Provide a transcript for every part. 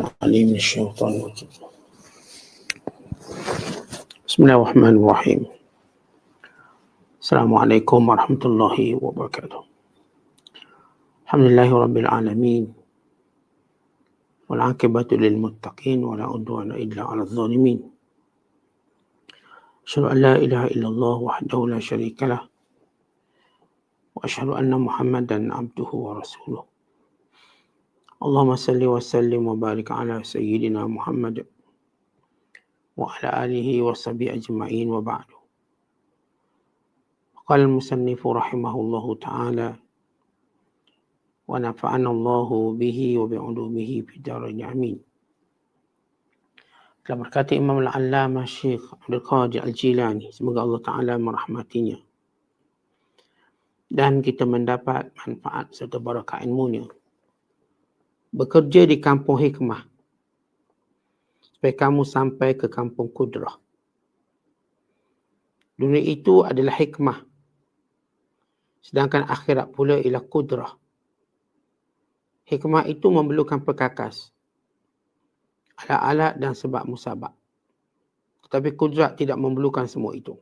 علي من الشيطان الرجيم. بسم الله الرحمن الرحيم. السلام عليكم ورحمة الله وبركاته. الحمد لله رب العالمين والعاقبة للمتقين ولا عدوان إلا على الظالمين. أشهد أن لا إله إلا الله وحده لا شريك له وأشهد أن محمدا عبده ورسوله. اللهم صل وسلم وبارك على سيدنا محمد وعلى آله وصحبه أجمعين وبعد قال المصنف رحمه الله تعالى ونفعنا الله به وبعلومه في الدارين آمين Telah berkata Imam Al-Allamah Syekh Abdul Qadir Al-Jilani. Semoga Allah Ta'ala merahmatinya. Dan kita mendapat manfaat serta barakah ilmunya. Bekerja di kampung hikmah. Supaya kamu sampai ke kampung kudrah. Dunia itu adalah hikmah. Sedangkan akhirat pula ialah kudrah. Hikmah itu memerlukan perkakas alat-alat dan sebab musabab. Tetapi kudrat tidak memerlukan semua itu.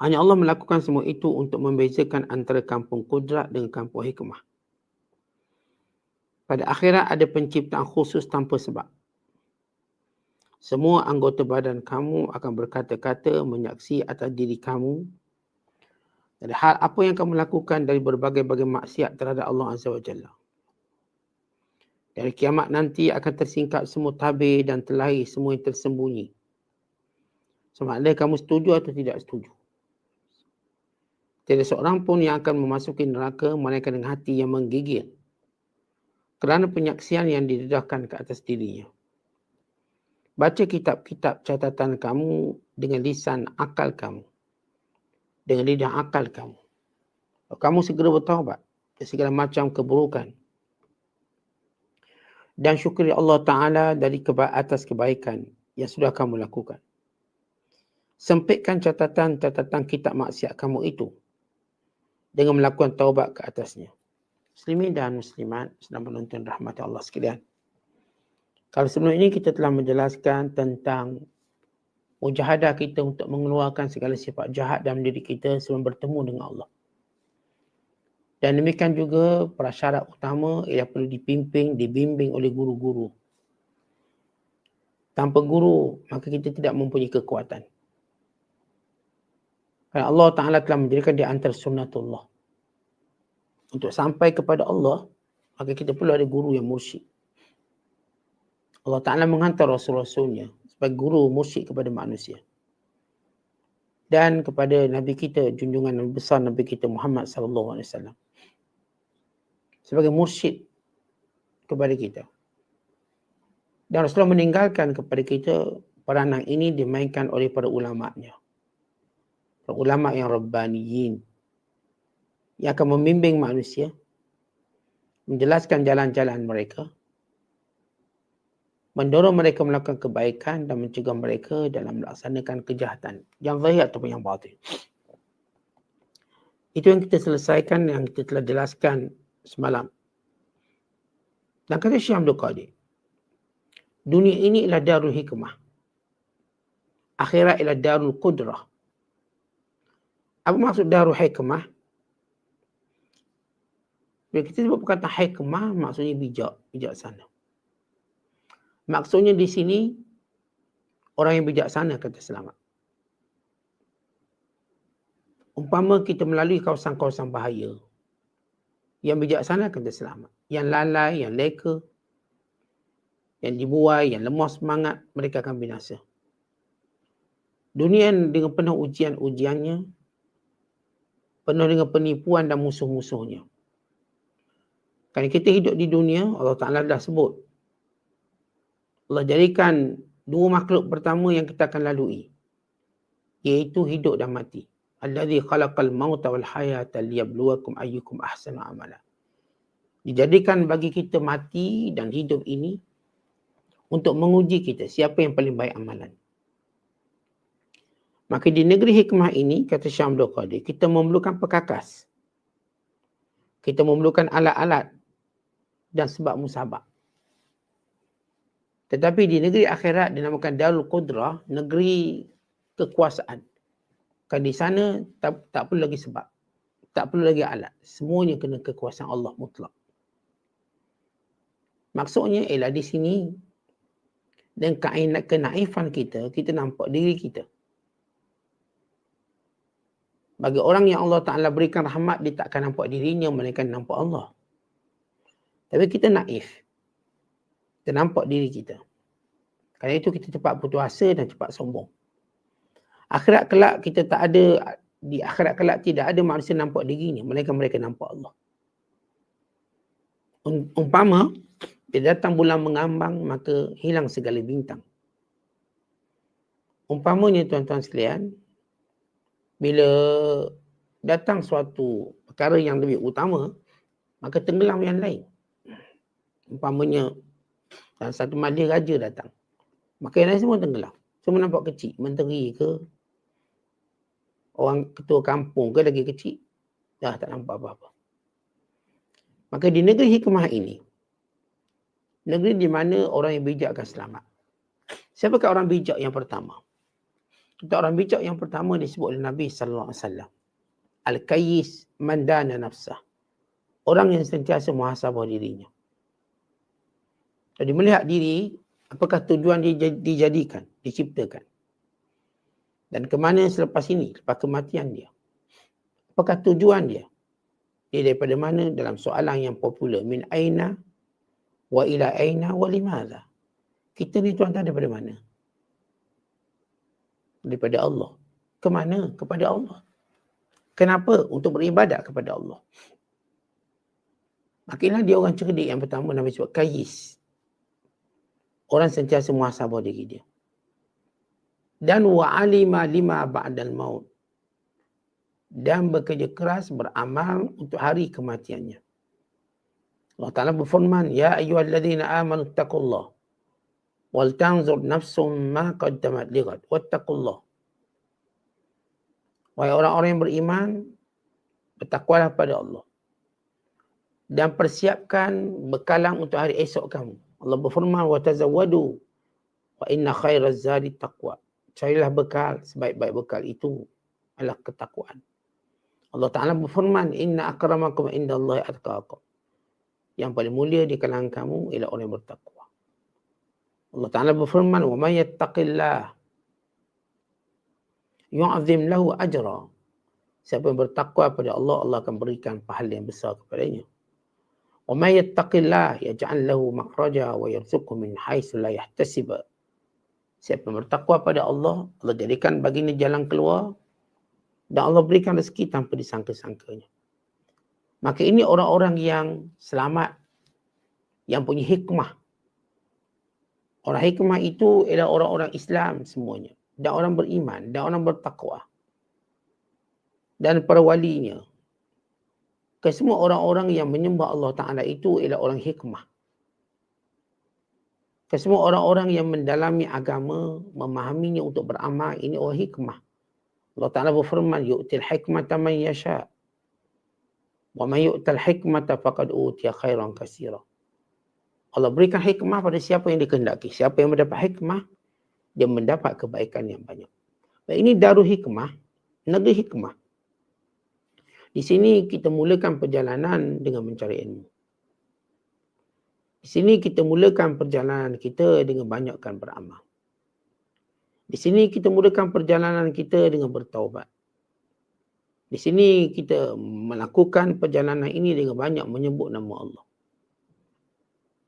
Hanya Allah melakukan semua itu untuk membezakan antara kampung kudrat dengan kampung hikmah. Pada akhirat ada penciptaan khusus tanpa sebab. Semua anggota badan kamu akan berkata-kata menyaksi atas diri kamu dari hal apa yang kamu lakukan dari berbagai-bagai maksiat terhadap Allah Azza wa Jalla. Dari kiamat nanti akan tersingkap semua tabir dan terlahir semua yang tersembunyi. Sama ada kamu setuju atau tidak setuju. Tidak seorang pun yang akan memasuki neraka melainkan dengan hati yang menggigil. Kerana penyaksian yang didedahkan ke atas dirinya. Baca kitab-kitab catatan kamu dengan lisan akal kamu. Dengan lidah akal kamu. Kamu segera bertawabat. Segala macam keburukan dan syukuri Allah Ta'ala dari keba- atas kebaikan yang sudah kamu lakukan. Sempitkan catatan-catatan kitab maksiat kamu itu dengan melakukan taubat ke atasnya. Muslimin dan muslimat sedang menonton rahmat Allah sekalian. Kalau sebelum ini kita telah menjelaskan tentang mujahadah kita untuk mengeluarkan segala sifat jahat dalam diri kita sebelum bertemu dengan Allah. Dan demikian juga prasyarat utama ialah perlu dipimpin, dibimbing oleh guru-guru. Tanpa guru, maka kita tidak mempunyai kekuatan. Kerana Allah Ta'ala telah menjadikan di antara sunnatullah. Untuk sampai kepada Allah, maka kita perlu ada guru yang mursyid. Allah Ta'ala menghantar Rasul-Rasulnya sebagai guru mursyid kepada manusia. Dan kepada Nabi kita, junjungan Nabi besar Nabi kita Muhammad sallallahu alaihi wasallam sebagai mursyid kepada kita. Dan Rasulullah meninggalkan kepada kita peranan ini dimainkan oleh para ulama-Nya. Para ulama yang rabbaniyin yang akan membimbing manusia menjelaskan jalan-jalan mereka mendorong mereka melakukan kebaikan dan mencegah mereka dalam melaksanakan kejahatan yang zahir ataupun yang batin. Itu yang kita selesaikan yang kita telah jelaskan semalam. Dan kata Syekh Abdul Qadir, dunia ini ialah darul hikmah. Akhirat ialah darul qudrah. Apa maksud darul hikmah? Bila kita sebut perkataan hikmah, maksudnya bijak, bijaksana. Maksudnya di sini, orang yang bijaksana kata selamat. Umpama kita melalui kawasan-kawasan bahaya, yang bijaksana akan terselamat. Yang lalai, yang leka, yang dibuai, yang lemah semangat, mereka akan binasa. Dunia dengan penuh ujian-ujiannya, penuh dengan penipuan dan musuh-musuhnya. Kerana kita hidup di dunia, Allah Ta'ala dah sebut. Allah jadikan dua makhluk pertama yang kita akan lalui. Iaitu hidup dan mati alladhi khalaqal mauta wal hayata liyabluwakum ayyukum ahsanu amala. Dijadikan bagi kita mati dan hidup ini untuk menguji kita siapa yang paling baik amalan. Maka di negeri hikmah ini, kata Syam Qadir, kita memerlukan pekakas. Kita memerlukan alat-alat dan sebab musabak. Tetapi di negeri akhirat dinamakan Darul Qudrah, negeri kekuasaan. Kan di sana tak, tak perlu lagi sebab. Tak perlu lagi alat. Semuanya kena kekuasaan Allah mutlak. Maksudnya ialah di sini dan kenaifan kita, kita nampak diri kita. Bagi orang yang Allah Ta'ala berikan rahmat, dia takkan nampak dirinya, melainkan nampak Allah. Tapi kita naif. Kita nampak diri kita. Kerana itu kita cepat putus asa dan cepat sombong. Akhirat kelak kita tak ada, di akhirat kelak tidak ada manusia nampak dirinya, melainkan mereka nampak Allah. Umpama, bila datang bulan mengambang, maka hilang segala bintang. Umpamanya tuan-tuan sekalian, bila datang suatu perkara yang lebih utama, maka tenggelam yang lain. Umpamanya dalam satu madia raja datang. Maka yang lain semua tenggelam. Semua nampak kecil. Menteri ke, orang ketua kampung ke lagi kecil. Dah tak nampak apa-apa. Maka di negeri hikmah ini, negeri di mana orang yang bijak akan selamat. Siapakah orang bijak yang pertama? Untuk orang bijak yang pertama disebut oleh Nabi sallallahu alaihi wasallam. Al-Kayyis mandana nafsah. Orang yang sentiasa muhasabah dirinya. Jadi melihat diri, apakah tujuan dijadikan, diciptakan. Dan ke mana selepas ini, lepas kematian dia. Apakah tujuan dia? Dia daripada mana dalam soalan yang popular. Min aina wa ila aina wa limadha. Kita ni tuan-tuan daripada mana? Daripada Allah. Ke mana? Kepada Allah. Kenapa? Untuk beribadat kepada Allah. Makinlah dia orang cerdik yang pertama Nabi sebut kayis. Orang sentiasa muhasabah diri dia. Dan wa alima lima ba'dal maut. Dan bekerja keras beramal untuk hari kematiannya. Allah Ta'ala berfirman, Ya ayuhalladzina amanu taqullah. Wal tanzur nafsum ma qaddamat ligad. Wattaqullah. Wahai orang-orang yang beriman, bertakwalah pada Allah. Dan persiapkan bekalan untuk hari esok kamu. Allah berfirman wa tazawwadu wa inna khairaz zadi taqwa. Carilah bekal sebaik-baik bekal itu adalah ketakwaan. Allah Taala berfirman inna akramakum indallahi atqakum. Yang paling mulia di kalangan kamu ialah orang yang bertakwa. Allah Taala berfirman wa may yattaqillah yu'azzim lahu ajra. Siapa yang bertakwa pada Allah, Allah akan berikan pahala yang besar kepadanya. Wa may yattaqillah yaj'al lahu makhraja wa yarzuqhu min haitsu la yahtasib. Siapa bertakwa pada Allah, Allah jadikan baginya jalan keluar dan Allah berikan rezeki tanpa disangka-sangkanya. Maka ini orang-orang yang selamat, yang punya hikmah. Orang hikmah itu ialah orang-orang Islam semuanya. Dan orang beriman, dan orang bertakwa. Dan para walinya, Kesemua orang-orang yang menyembah Allah Ta'ala itu ialah orang hikmah. Kesemua orang-orang yang mendalami agama, memahaminya untuk beramal, ini orang hikmah. Allah Ta'ala berfirman, yu'til hikmata man yasha' Wa may yu'tal hikmata faqad utiya khairan katsira. Allah berikan hikmah pada siapa yang dikehendaki. Siapa yang mendapat hikmah, dia mendapat kebaikan yang banyak. Ini darul hikmah, negeri hikmah. Di sini kita mulakan perjalanan dengan mencari ilmu. Di sini kita mulakan perjalanan kita dengan banyakkan beramal. Di sini kita mulakan perjalanan kita dengan bertaubat. Di sini kita melakukan perjalanan ini dengan banyak menyebut nama Allah.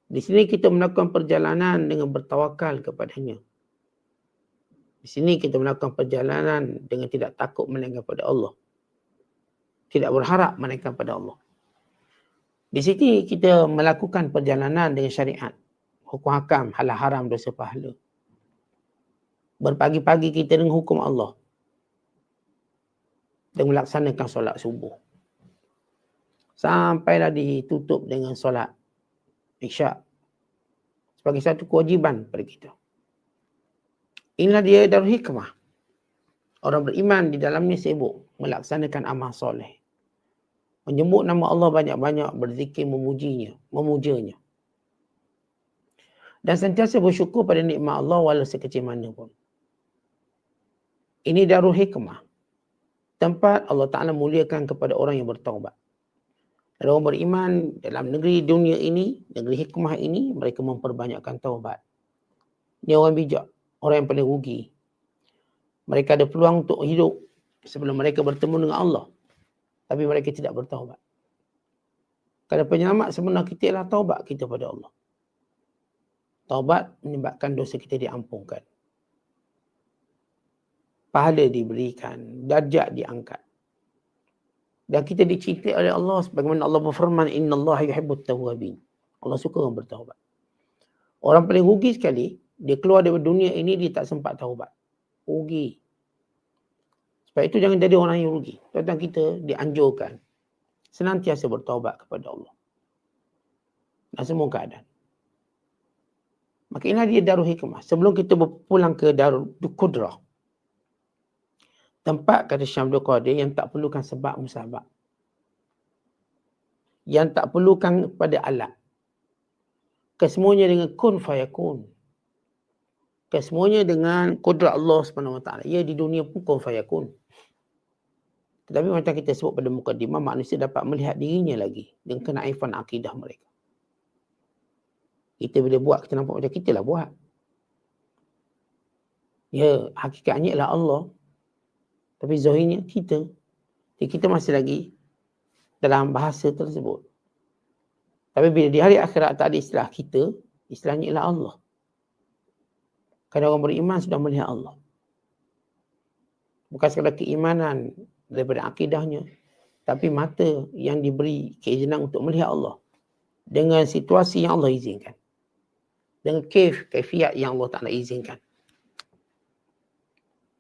Di sini kita melakukan perjalanan dengan bertawakal kepadanya. Di sini kita melakukan perjalanan dengan tidak takut melainkan pada Allah. Tidak berharap melainkan pada Allah. Di sini kita melakukan perjalanan dengan syariat. Hukum hakam, halal haram, dosa pahala. Berpagi-pagi kita dengan hukum Allah dan melaksanakan solat subuh. Sampailah ditutup dengan solat isyak sebagai satu kewajiban pada kita. Inilah dia darul hikmah. Orang beriman di dalamnya sibuk melaksanakan amal soleh. Menyebut nama Allah banyak-banyak, berzikir memujinya, memujanya. Dan sentiasa bersyukur pada nikmat Allah walau sekecil mana pun. Ini darul hikmah. Tempat Allah Ta'ala muliakan kepada orang yang bertaubat. Dan orang beriman dalam negeri dunia ini, negeri hikmah ini, mereka memperbanyakkan taubat. Ini orang bijak, orang yang paling rugi. Mereka ada peluang untuk hidup sebelum mereka bertemu dengan Allah. Tapi mereka tidak bertaubat. Kerana penyelamat sebenar kita ialah taubat kita pada Allah. Taubat menyebabkan dosa kita diampunkan. Pahala diberikan, darjat diangkat dan kita dicintai oleh Allah sebagaimana Allah berfirman innallaha yuhibbut tawwabin. Allah suka orang bertaubat. Orang paling rugi sekali dia keluar dari dunia ini dia tak sempat taubat. Rugi. Sebab itu jangan jadi orang yang rugi. Tuan-tuan kita dianjurkan senantiasa bertaubat kepada Allah. Dan semua keadaan. Maka inilah dia darul hikmah. Sebelum kita berpulang ke darul kudrah tempat kata Syamdul Qadir yang tak perlukan sebab musabak. Yang tak perlukan pada alat. Kesemuanya dengan kun fayakun. Kesemuanya dengan kudrat Allah SWT. Ya di dunia pun kun fayakun. Tetapi macam kita sebut pada muka mukadimah, manusia dapat melihat dirinya lagi dengan kenaifan akidah mereka. Kita bila buat, kita nampak macam kita lah buat. Ya, hakikatnya ialah Allah tapi zahirnya kita. Jadi kita masih lagi dalam bahasa tersebut. Tapi bila di hari akhirat tak ada istilah kita, istilahnya ialah Allah. Kerana orang beriman sudah melihat Allah. Bukan sekadar keimanan daripada akidahnya. Tapi mata yang diberi keizinan untuk melihat Allah. Dengan situasi yang Allah izinkan. Dengan kef, kefiat yang Allah tak nak izinkan.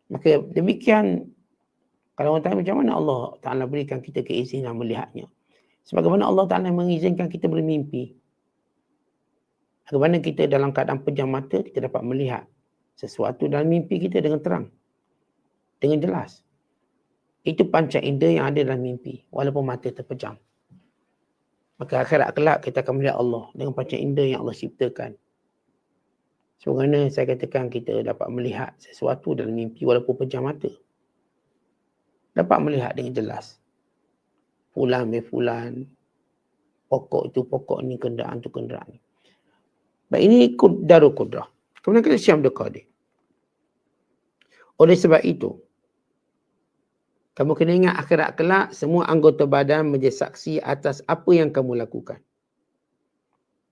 Maka demikian kalau orang tanya macam mana Allah Ta'ala berikan kita keizinan melihatnya. Sebagaimana Allah Ta'ala mengizinkan kita bermimpi. Bagaimana kita dalam keadaan pejam mata, kita dapat melihat sesuatu dalam mimpi kita dengan terang. Dengan jelas. Itu panca indera yang ada dalam mimpi. Walaupun mata terpejam. Maka akhirat kelak kita akan melihat Allah dengan panca indera yang Allah ciptakan. Sebagaimana saya katakan kita dapat melihat sesuatu dalam mimpi walaupun pejam mata dapat melihat dengan jelas. Fulan me fulan. Pokok itu pokok ni, kenderaan tu kenderaan ni. Baik ini darul kudrah. Kemudian kita siam qadir. Oleh sebab itu, kamu kena ingat akhirat kelak semua anggota badan menjadi saksi atas apa yang kamu lakukan.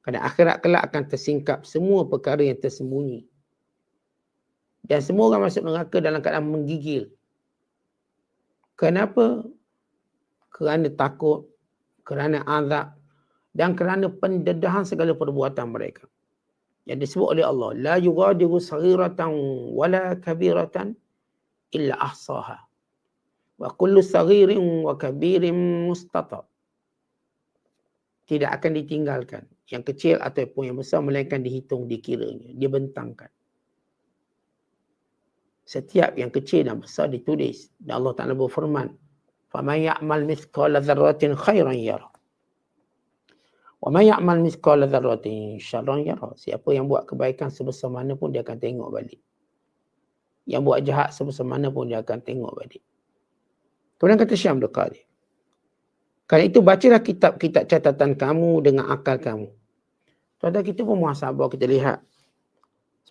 Kerana akhirat kelak akan tersingkap semua perkara yang tersembunyi. Dan semua orang masuk neraka dalam keadaan menggigil Kenapa? Kerana takut, kerana azab dan kerana pendedahan segala perbuatan mereka. Yang disebut oleh Allah, la yughadiru saghiratan wala kabiratan illa ahsaha. Wa kullu saghirin wa kabirin mustatab. Tidak akan ditinggalkan yang kecil ataupun yang besar melainkan dihitung dikiranya, dibentangkan setiap yang kecil dan besar ditulis dan Allah Taala berfirman faman ya'mal mithqala dzarratin khairan yara wa man ya'mal mithqala dzarratin syarran yara siapa yang buat kebaikan sebesar mana pun dia akan tengok balik. Yang buat jahat sebesar mana pun dia akan tengok balik. Kemudian kata Syam Dukari kerana itu bacalah kitab-kitab catatan kamu dengan akal kamu. Tuan-tuan kita pun muhasabah kita lihat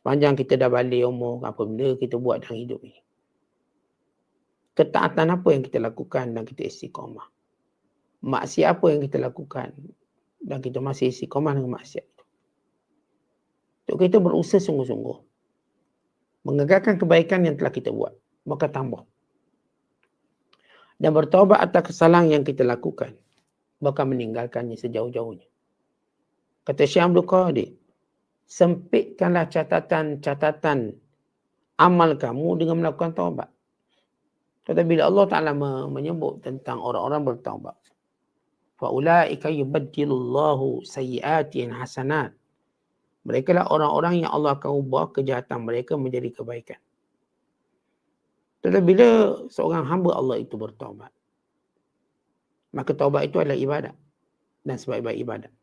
Sepanjang kita dah balik umur, apa benda kita buat dalam hidup ni. Ketaatan apa yang kita lakukan dan kita istiqamah. Maksiat apa yang kita lakukan dan kita masih istiqamah dengan maksiat itu. Untuk kita berusaha sungguh-sungguh. Mengegalkan kebaikan yang telah kita buat. Maka tambah. Dan bertaubat atas kesalahan yang kita lakukan. Bahkan meninggalkannya sejauh-jauhnya. Kata Abdul Qadir, sempitkanlah catatan-catatan amal kamu dengan melakukan taubat. Tetapi bila Allah Ta'ala menyebut tentang orang-orang bertaubat. Wa ulaika yubaddilullahu سَيِّئَاتٍ hasanat. Mereka lah orang-orang yang Allah akan ubah kejahatan mereka menjadi kebaikan. Tetapi bila seorang hamba Allah itu bertaubat, maka taubat itu adalah ibadat. Dan sebaik-baik ibadat.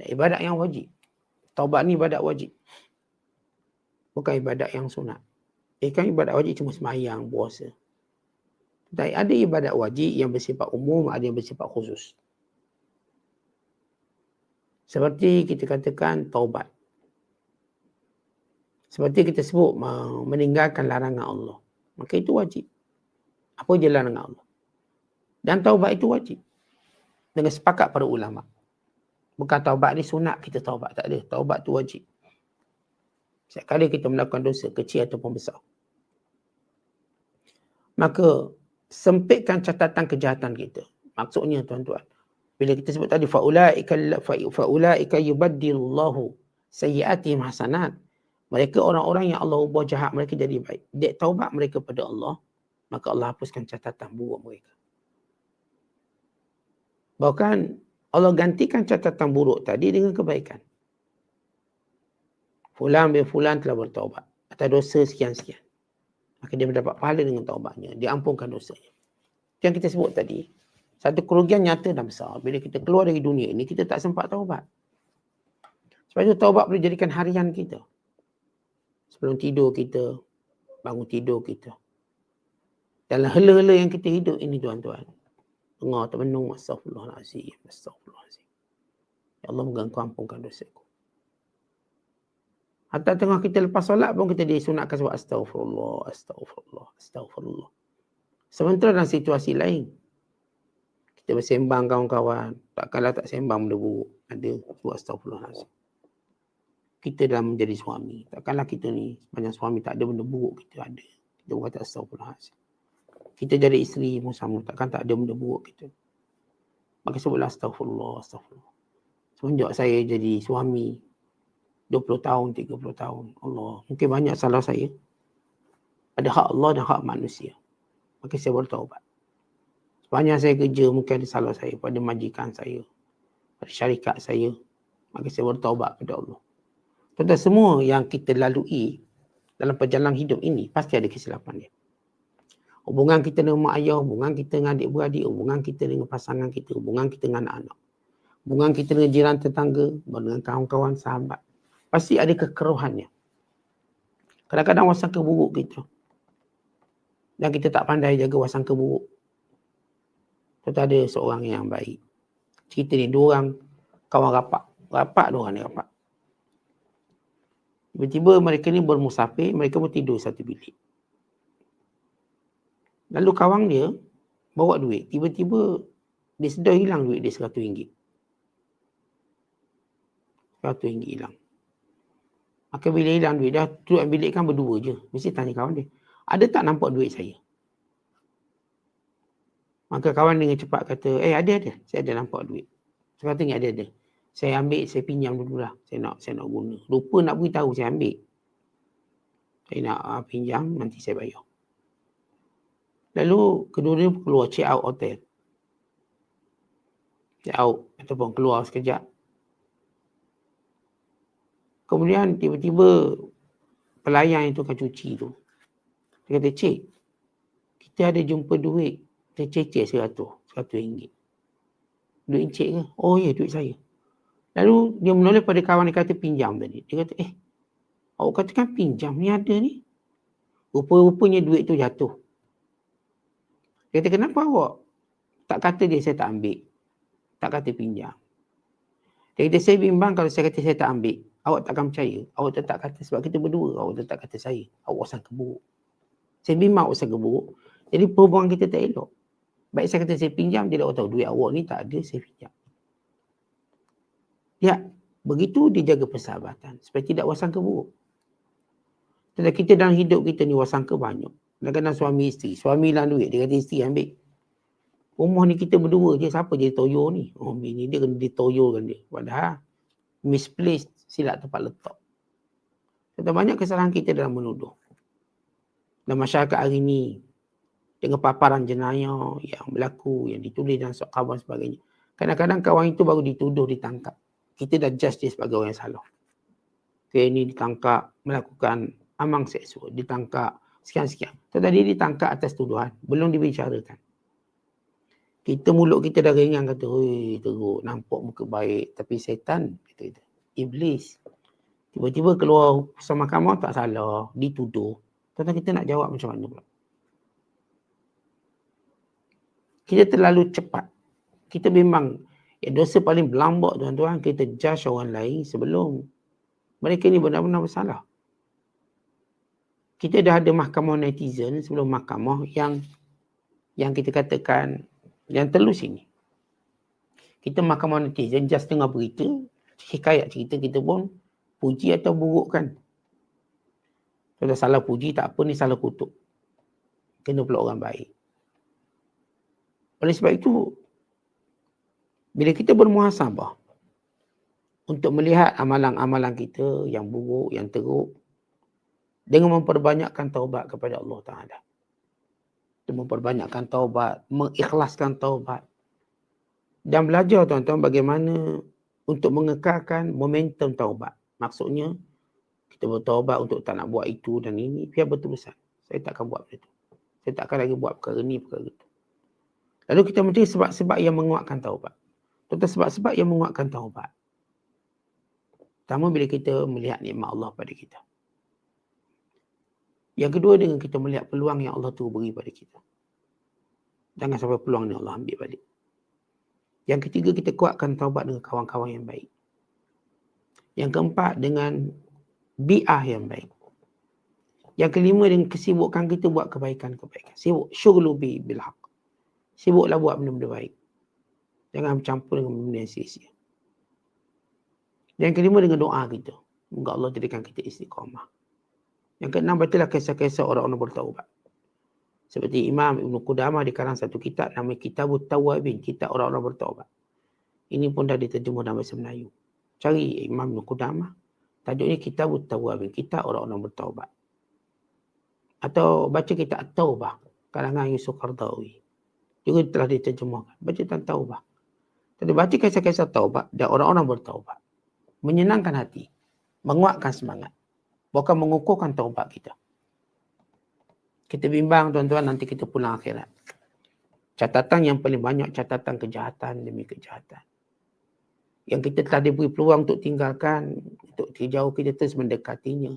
Dan ibadat yang wajib. Taubat ni ibadat wajib. Bukan ibadat yang sunat. Eh kan ibadat wajib cuma semayang, puasa. Dan ada ibadat wajib yang bersifat umum, ada yang bersifat khusus. Seperti kita katakan taubat. Seperti kita sebut meninggalkan larangan Allah. Maka itu wajib. Apa je larangan Allah. Dan taubat itu wajib. Dengan sepakat para ulama. Bukan taubat ni sunat kita taubat. Tak ada. Taubat tu wajib. Setiap kali kita melakukan dosa kecil ataupun besar. Maka sempitkan catatan kejahatan kita. Maksudnya tuan-tuan. Bila kita sebut tadi faulaika faulaika yubaddilullahu sayyiatihim hasanat. Mereka orang-orang yang Allah ubah jahat mereka jadi baik. Dek taubat mereka pada Allah, maka Allah hapuskan catatan buruk mereka. Bahkan Allah gantikan catatan buruk tadi dengan kebaikan. Fulan bin Fulan telah bertaubat atas dosa sekian-sekian. Maka dia mendapat pahala dengan taubatnya. Dia ampunkan dosanya. Itu yang kita sebut tadi. Satu kerugian nyata dan besar. Bila kita keluar dari dunia ini, kita tak sempat taubat. Sebab itu taubat boleh jadikan harian kita. Sebelum tidur kita, bangun tidur kita. Dalam hela-hela yang kita hidup ini tuan-tuan. Dengar termenung astagfirullahalazim, astagfirullahalazim. Ya Allah moga engkau ampunkan dosaku. Hatta tengah kita lepas solat pun kita disunatkan sebab astagfirullah, astagfirullah, astagfirullah. Sementara dalam situasi lain, kita bersembang kawan-kawan, takkanlah tak sembang benda buruk. Ada sebab astagfirullahalazim. Kita dalam menjadi suami, takkanlah kita ni banyak suami tak ada benda buruk kita ada. Kita berkata astagfirullahalazim kita jadi isteri pun sama. Takkan tak ada benda buruk kita. Maka sebutlah astagfirullah, astagfirullah. Semenjak saya jadi suami 20 tahun, 30 tahun. Allah, mungkin banyak salah saya. Ada hak Allah dan hak manusia. Maka saya bertaubat. Sepanjang saya kerja mungkin ada salah saya pada majikan saya. Pada syarikat saya. Maka saya bertaubat kepada Allah. Tentang semua yang kita lalui dalam perjalanan hidup ini pasti ada kesilapan dia hubungan kita dengan mak ayah, hubungan kita dengan adik-beradik, hubungan kita dengan pasangan kita, hubungan kita dengan anak-anak. Hubungan kita dengan jiran tetangga, dengan kawan-kawan, sahabat. Pasti ada kekeruhannya. Kadang-kadang wasangka buruk kita. Dan kita tak pandai jaga wasangka buruk. Kita ada seorang yang baik. Cerita ni, dua orang kawan rapat. Rapat dua orang ni rapat. Tiba-tiba mereka ni bermusafir, mereka pun tidur satu bilik. Lalu kawan dia bawa duit. Tiba-tiba dia sedar hilang duit dia seratus ringgit. Seratus ringgit hilang. Maka bila hilang duit dah duduk bilik kan berdua je. Mesti tanya kawan dia. Ada tak nampak duit saya? Maka kawan dengan cepat kata, eh ada ada. Saya ada nampak duit. Saya kata ada ada. Saya ambil, saya pinjam dulu lah. Saya nak saya nak guna. Lupa nak beritahu saya ambil. Saya nak uh, pinjam, nanti saya bayar. Lalu kedua-dua keluar check out hotel. Check out ataupun keluar sekejap. Kemudian tiba-tiba pelayan itu akan cuci tu. Dia kata, cik, kita ada jumpa duit tercecer seratus, seratus ringgit. Duit cik ke? Oh ya, duit saya. Lalu dia menoleh pada kawan dia kata pinjam tadi. Dia kata, eh, awak katakan pinjam ni ada ni. Rupa-rupanya duit tu jatuh. Dia kata, kenapa awak tak kata dia saya tak ambil? Tak kata pinjam. Dia kata, saya bimbang kalau saya kata saya tak ambil. Awak takkan percaya. Awak tetap kata sebab kita berdua. Awak tetap kata saya. Awak sangka buruk. Saya bimbang awak sangka buruk. Jadi perhubungan kita tak elok. Baik saya kata saya pinjam, dia dah tahu duit awak ni tak ada, saya pinjam. Ya, begitu dia jaga persahabatan. Supaya tidak wasangka buruk. Tetapi kita dalam hidup kita ni wasangka banyak. Kadang-kadang suami isteri. Suami hilang duit. Dia kata isteri ambil. Rumah ni kita berdua je. Siapa jadi toyo ni? Oh ni dia kena ditoyokan dia. Padahal misplaced silap tempat letak. Kata banyak kesalahan kita dalam menuduh. Dan masyarakat hari ni dengan paparan jenayah yang berlaku, yang ditulis dalam surat khabar sebagainya. Kadang-kadang kawan itu baru dituduh, ditangkap. Kita dah judge dia sebagai orang yang salah. Okay, ini ditangkap melakukan amang seksual, ditangkap sekian-sekian. Dia ditangkap atas tuduhan. Belum dibicarakan. Kita mulut kita dah ringan kata, oi teruk, nampak muka baik. Tapi setan, kata kita. Iblis. Tiba-tiba keluar putusan mahkamah tak salah, dituduh. Tuan-tuan kita nak jawab macam mana pula? Kita terlalu cepat. Kita memang ya, dosa paling berlambak tuan-tuan kita judge orang lain sebelum mereka ni benar-benar bersalah. Kita dah ada mahkamah netizen sebelum mahkamah yang yang kita katakan yang telus ini. Kita mahkamah netizen just tengah berita, hikayat cerita kita pun puji atau burukkan. Kalau salah puji tak apa ni salah kutuk. Kena pula orang baik. Oleh sebab itu, bila kita bermuhasabah untuk melihat amalan-amalan kita yang buruk, yang teruk, dengan memperbanyakkan taubat kepada Allah Ta'ala. Memperbanyakkan taubat, mengikhlaskan taubat. Dan belajar tuan-tuan bagaimana untuk mengekalkan momentum taubat. Maksudnya, kita bertaubat untuk tak nak buat itu dan ini, biar betul-betul. Saya tak akan buat itu. Saya tak akan lagi buat perkara ini, perkara itu. Lalu kita mencari sebab-sebab yang menguatkan taubat. Tentang sebab-sebab yang menguatkan taubat. Pertama bila kita melihat nikmat Allah pada kita. Yang kedua dengan kita melihat peluang yang Allah tu beri pada kita. Jangan sampai peluang ni Allah ambil balik. Yang ketiga kita kuatkan taubat dengan kawan-kawan yang baik. Yang keempat dengan bi'ah yang baik. Yang kelima dengan kesibukan kita buat kebaikan-kebaikan. Sibuk syughlu bi bil haq. Sibuklah buat benda-benda baik. Jangan bercampur dengan benda yang sia-sia. Yang kelima dengan doa kita. Semoga Allah jadikan kita istiqamah. Yang keenam bacalah kisah-kisah orang-orang bertaubat. Seperti Imam Ibn Qudamah di karang satu kitab nama Kitabut Tawabin, kitab orang-orang bertaubat. Ini pun dah diterjemah dalam bahasa Melayu. Cari Imam Ibn Qudamah. Tajuknya Kitabut Tawabin, kitab orang-orang bertaubat. Atau baca kitab Taubah, karangan Yusuf Qardawi juga telah diterjemahkan. Baca tentang taubat. Jadi baca kisah-kisah taubat dan orang-orang bertaubat. Menyenangkan hati. Menguatkan semangat. Bukan mengukuhkan taubat kita. Kita bimbang tuan-tuan nanti kita pulang akhirat. Catatan yang paling banyak catatan kejahatan demi kejahatan. Yang kita telah diberi peluang untuk tinggalkan, untuk dijauh kita terus mendekatinya,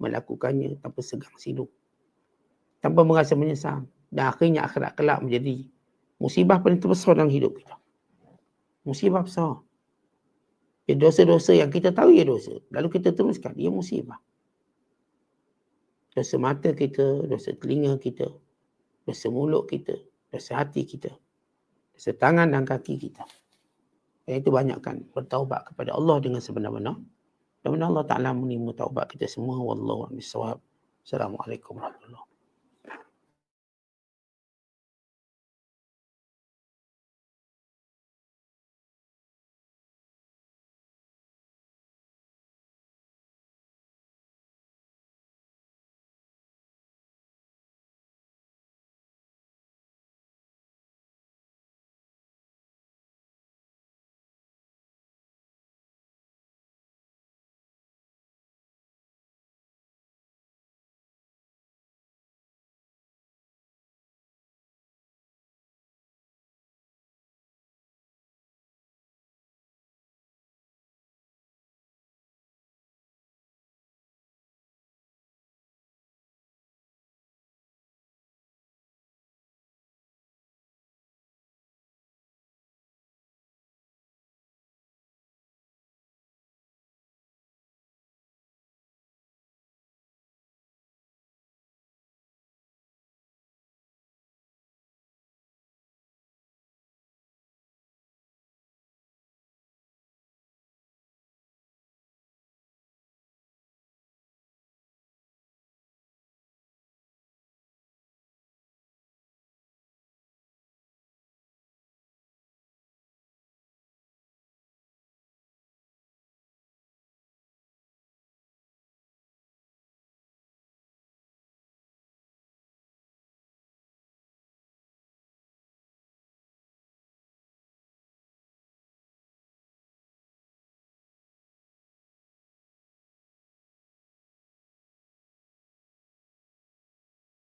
melakukannya tanpa segang silu. Tanpa merasa menyesal. Dan akhirnya akhirat kelak menjadi musibah paling terbesar dalam hidup kita. Musibah besar. Ya, dosa-dosa yang kita tahu ya dosa. Lalu kita teruskan, dia musibah. Dosa mata kita, dosa telinga kita, dosa mulut kita, dosa hati kita, dosa tangan dan kaki kita. Dan itu banyakkan bertaubat kepada Allah dengan sebenar-benar. Dan Allah Ta'ala menerima taubat kita semua. Wallahu bishawab. Assalamualaikum warahmatullahi